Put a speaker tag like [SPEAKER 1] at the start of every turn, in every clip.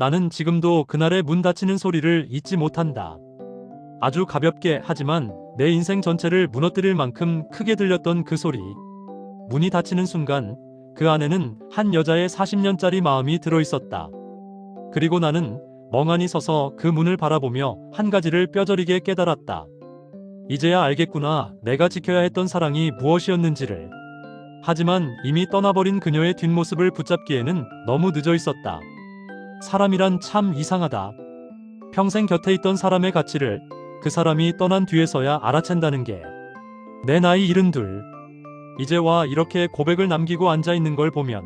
[SPEAKER 1] 나는 지금도 그날의 문 닫히는 소리를 잊지 못한다. 아주 가볍게 하지만 내 인생 전체를 무너뜨릴 만큼 크게 들렸던 그 소리. 문이 닫히는 순간 그 안에는 한 여자의 40년짜리 마음이 들어 있었다. 그리고 나는 멍하니 서서 그 문을 바라보며 한 가지를 뼈저리게 깨달았다. 이제야 알겠구나. 내가 지켜야 했던 사랑이 무엇이었는지를. 하지만 이미 떠나버린 그녀의 뒷모습을 붙잡기에는 너무 늦어 있었다. 사람이란 참 이상하다. 평생 곁에 있던 사람의 가치를 그 사람이 떠난 뒤에서야 알아챈다는 게. 내 나이 일흔 둘. 이제 와 이렇게 고백을 남기고 앉아 있는 걸 보면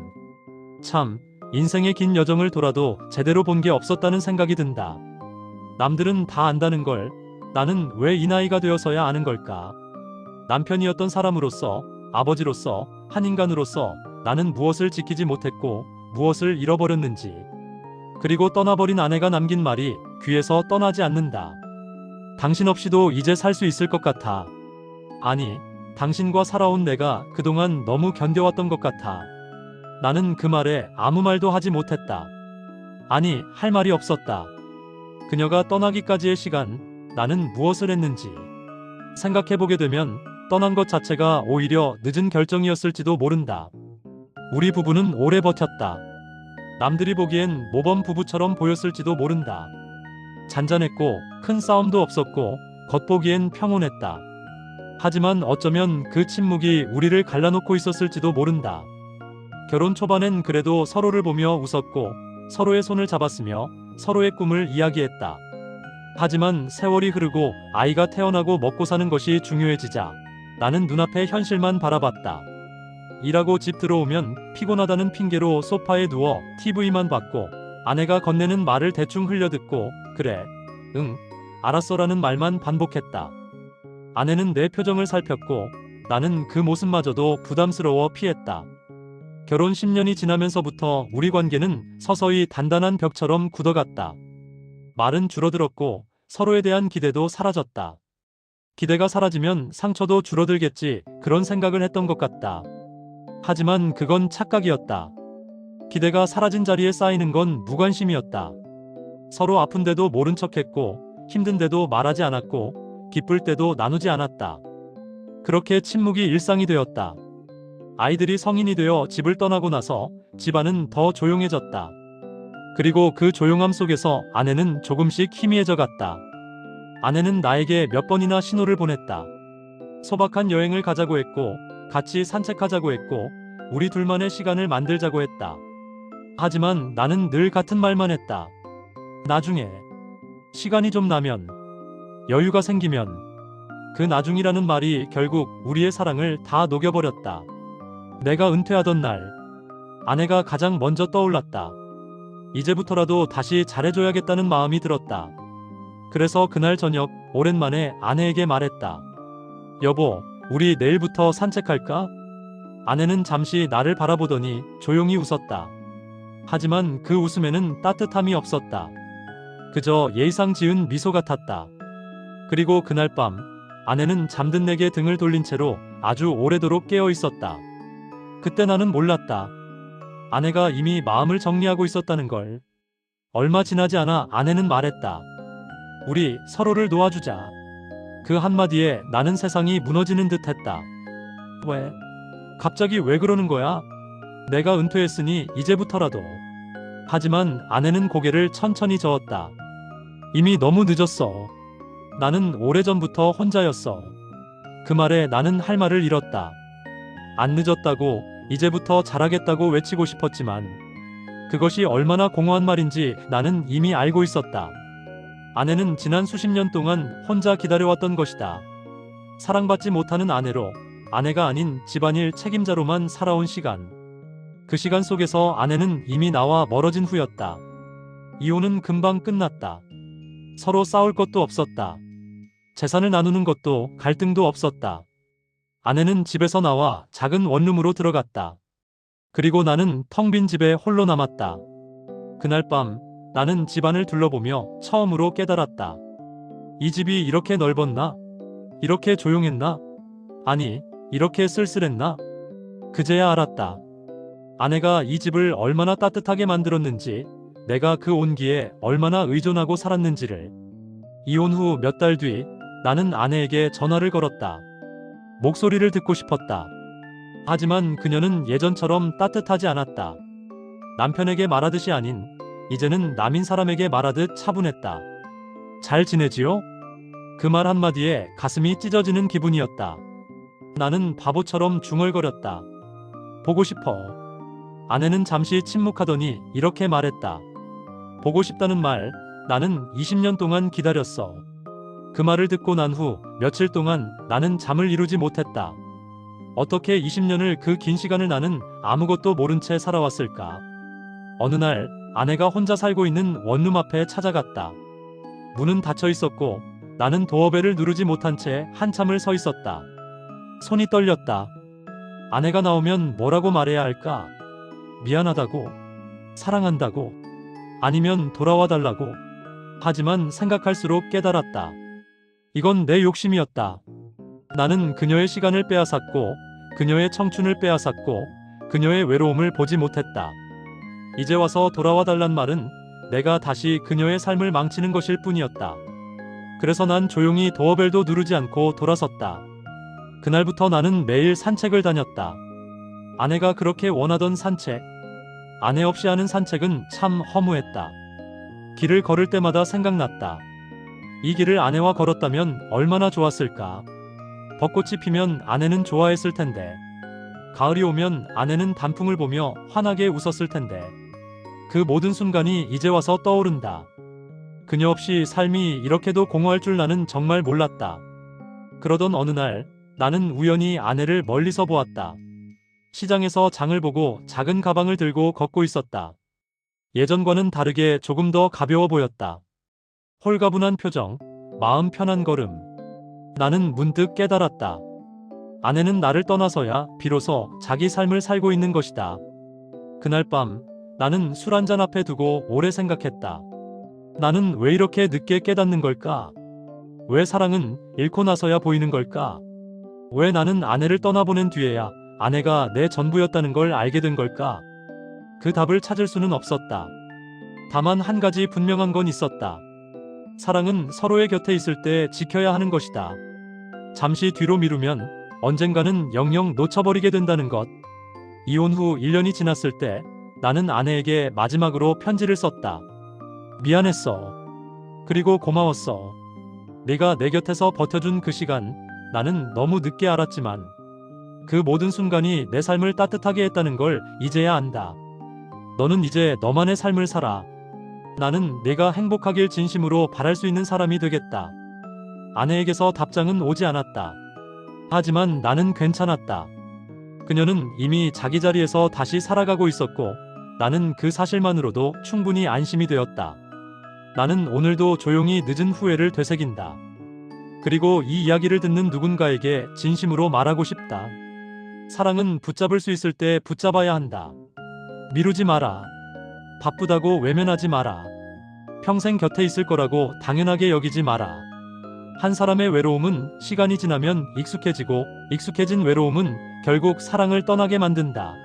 [SPEAKER 1] 참 인생의 긴 여정을 돌아도 제대로 본 게 없었다는 생각이 든다. 남들은 다 안다는 걸 나는 왜 이 나이가 되어서야 아는 걸까? 남편이었던 사람으로서 아버지로서 한 인간으로서 나는 무엇을 지키지 못했고 무엇을 잃어버렸는지 그리고 떠나버린 아내가 남긴 말이 귀에서 떠나지 않는다. 당신 없이도 이제 살 수 있을 것 같아. 아니, 당신과 살아온 내가 그동안 너무 견뎌왔던 것 같아. 나는 그 말에 아무 말도 하지 못했다. 아니, 할 말이 없었다. 그녀가 떠나기까지의 시간, 나는 무엇을 했는지 생각해보게 되면 떠난 것 자체가 오히려 늦은 결정이었을지도 모른다. 우리 부부는 오래 버텼다. 남들이 보기엔 모범 부부처럼 보였을지도 모른다. 잔잔했고 큰 싸움도 없었고 겉보기엔 평온했다. 하지만 어쩌면 그 침묵이 우리를 갈라놓고 있었을지도 모른다. 결혼 초반엔 그래도 서로를 보며 웃었고 서로의 손을 잡았으며 서로의 꿈을 이야기했다. 하지만 세월이 흐르고 아이가 태어나고 먹고 사는 것이 중요해지자 나는 눈앞의 현실만 바라봤다. 일하고 집 들어오면 피곤하다는 핑계로 소파에 누워 TV만 봤고 아내가 건네는 말을 대충 흘려듣고 그래, 응, 알았어라는 말만 반복했다. 아내는 내 표정을 살폈고 나는 그 모습마저도 부담스러워 피했다. 결혼 10년이 지나면서부터 우리 관계는 서서히 단단한 벽처럼 굳어갔다. 말은 줄어들었고 서로에 대한 기대도 사라졌다. 기대가 사라지면 상처도 줄어들겠지 그런 생각을 했던 것 같다. 하지만 그건 착각이었다. 기대가 사라진 자리에 쌓이는 건 무관심이었다. 서로 아픈데도 모른 척했고 힘든데도 말하지 않았고 기쁠 때도 나누지 않았다. 그렇게 침묵이 일상이 되었다. 아이들이 성인이 되어 집을 떠나고 나서 집안은 더 조용해졌다. 그리고 그 조용함 속에서 아내는 조금씩 희미해져 갔다. 아내는 나에게 몇 번이나 신호를 보냈다. 소박한 여행을 가자고 했고, 같이 산책하자고 했고, 우리 둘만의 시간을 만들자고 했다. 하지만 나는 늘 같은 말만 했다. 나중에, 시간이 좀 나면, 여유가 생기면, 그 나중이라는 말이 결국 우리의 사랑을 다 녹여버렸다. 내가 은퇴하던 날, 아내가 가장 먼저 떠올랐다. 이제부터라도 다시 잘해줘야겠다는 마음이 들었다. 그래서 그날 저녁 오랜만에 아내에게 말했다. 여보, 우리 내일부터 산책할까? 아내는 잠시 나를 바라보더니 조용히 웃었다. 하지만 그 웃음에는 따뜻함이 없었다. 그저 예의상 지은 미소 같았다. 그리고 그날 밤 아내는 잠든 내게 등을 돌린 채로 아주 오래도록 깨어 있었다. 그때 나는 몰랐다. 아내가 이미 마음을 정리하고 있었다는 걸. 얼마 지나지 않아 아내는 말했다. 우리 서로를 도와주자. 그 한마디에 나는 세상이 무너지는 듯 했다. 왜? 갑자기 왜 그러는 거야? 내가 은퇴했으니 이제부터라도. 하지만 아내는 고개를 천천히 저었다. 이미 너무 늦었어. 나는 오래전부터 혼자였어. 그 말에 나는 할 말을 잃었다. 안 늦었다고 이제부터 잘하겠다고 외치고 싶었지만 그것이 얼마나 공허한 말인지 나는 이미 알고 있었다. 아내는 지난 수십 년 동안 혼자 기다려왔던 것이다. 사랑받지 못하는 아내로 아내가 아닌 집안일 책임자로만 살아온 시간. 그 시간 속에서 아내는 이미 나와 멀어진 후였다. 이혼은 금방 끝났다. 서로 싸울 것도 없었다. 재산을 나누는 것도 갈등도 없었다. 아내는 집에서 나와 작은 원룸으로 들어갔다. 그리고 나는 텅 빈 집에 홀로 남았다. 그날 밤 나는 집안을 둘러보며 처음으로 깨달았다. 이 집이 이렇게 넓었나? 이렇게 조용했나? 아니, 이렇게 쓸쓸했나? 그제야 알았다. 아내가 이 집을 얼마나 따뜻하게 만들었는지, 내가 그 온기에 얼마나 의존하고 살았는지를. 이혼 후 몇 달 뒤 나는 아내에게 전화를 걸었다. 목소리를 듣고 싶었다. 하지만 그녀는 예전처럼 따뜻하지 않았다. 남편에게 말하듯이 아닌 이제는 남인 사람에게 말하듯 차분했다. 잘 지내지요? 그 말 한마디에 가슴이 찢어지는 기분이었다. 나는 바보처럼 중얼거렸다. 보고 싶어. 아내는 잠시 침묵하더니 이렇게 말했다. 보고 싶다는 말, 나는 20년 동안 기다렸어. 그 말을 듣고 난 후 며칠 동안 나는 잠을 이루지 못했다. 어떻게 20년을 그 긴 시간을 나는 아무것도 모른 채 살아왔을까? 어느 날 아내가 혼자 살고 있는 원룸 앞에 찾아갔다. 문은 닫혀 있었고 나는 도어벨을 누르지 못한 채 한참을 서 있었다. 손이 떨렸다. 아내가 나오면 뭐라고 말해야 할까? 미안하다고? 사랑한다고? 아니면 돌아와 달라고? 하지만 생각할수록 깨달았다. 이건 내 욕심이었다. 나는 그녀의 시간을 빼앗았고, 그녀의 청춘을 빼앗았고, 그녀의 외로움을 보지 못했다. 이제 와서 돌아와 달란 말은 내가 다시 그녀의 삶을 망치는 것일 뿐이었다. 그래서 난 조용히 도어벨도 누르지 않고 돌아섰다. 그날부터 나는 매일 산책을 다녔다. 아내가 그렇게 원하던 산책. 아내 없이 하는 산책은 참 허무했다. 길을 걸을 때마다 생각났다. 이 길을 아내와 걸었다면 얼마나 좋았을까. 벚꽃이 피면 아내는 좋아했을 텐데. 가을이 오면 아내는 단풍을 보며 환하게 웃었을 텐데. 그 모든 순간이 이제 와서 떠오른다. 그녀 없이 삶이 이렇게도 공허할 줄 나는 정말 몰랐다. 그러던 어느 날 나는 우연히 아내를 멀리서 보았다. 시장에서 장을 보고 작은 가방을 들고 걷고 있었다. 예전과는 다르게 조금 더 가벼워 보였다. 홀가분한 표정, 마음 편한 걸음. 나는 문득 깨달았다. 아내는 나를 떠나서야 비로소 자기 삶을 살고 있는 것이다. 그날 밤 나는 술 한잔 앞에 두고 오래 생각했다. 나는 왜 이렇게 늦게 깨닫는 걸까? 왜 사랑은 잃고 나서야 보이는 걸까? 왜 나는 아내를 떠나보낸 뒤에야 아내가 내 전부였다는 걸 알게 된 걸까? 그 답을 찾을 수는 없었다. 다만 한 가지 분명한 건 있었다. 사랑은 서로의 곁에 있을 때 지켜야 하는 것이다. 잠시 뒤로 미루면 언젠가는 영영 놓쳐버리게 된다는 것. 이혼 후 1년이 지났을 때 나는 아내에게 마지막으로 편지를 썼다. 미안했어. 그리고 고마웠어. 네가 내 곁에서 버텨준 그 시간 나는 너무 늦게 알았지만 그 모든 순간이 내 삶을 따뜻하게 했다는 걸 이제야 안다. 너는 이제 너만의 삶을 살아. 나는 내가 행복하길 진심으로 바랄 수 있는 사람이 되겠다. 아내에게서 답장은 오지 않았다. 하지만 나는 괜찮았다. 그녀는 이미 자기 자리에서 다시 살아가고 있었고 나는 그 사실만으로도 충분히 안심이 되었다. 나는 오늘도 조용히 늦은 후회를 되새긴다. 그리고 이 이야기를 듣는 누군가에게 진심으로 말하고 싶다. 사랑은 붙잡을 수 있을 때 붙잡아야 한다. 미루지 마라. 바쁘다고 외면하지 마라. 평생 곁에 있을 거라고 당연하게 여기지 마라. 한 사람의 외로움은 시간이 지나면 익숙해지고 익숙해진 외로움은 결국 사랑을 떠나게 만든다.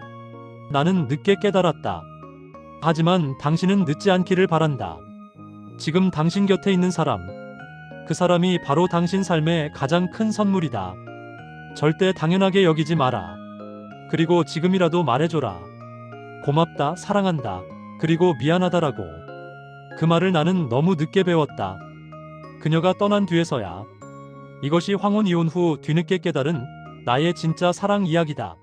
[SPEAKER 1] 나는 늦게 깨달았다. 하지만 당신은 늦지 않기를 바란다. 지금 당신 곁에 있는 사람, 그 사람이 바로 당신 삶의 가장 큰 선물이다. 절대 당연하게 여기지 마라. 그리고 지금이라도 말해줘라. 고맙다, 사랑한다, 그리고 미안하다라고. 그 말을 나는 너무 늦게 배웠다. 그녀가 떠난 뒤에서야. 이것이 황혼 이혼 후 뒤늦게 깨달은 나의 진짜 사랑 이야기다.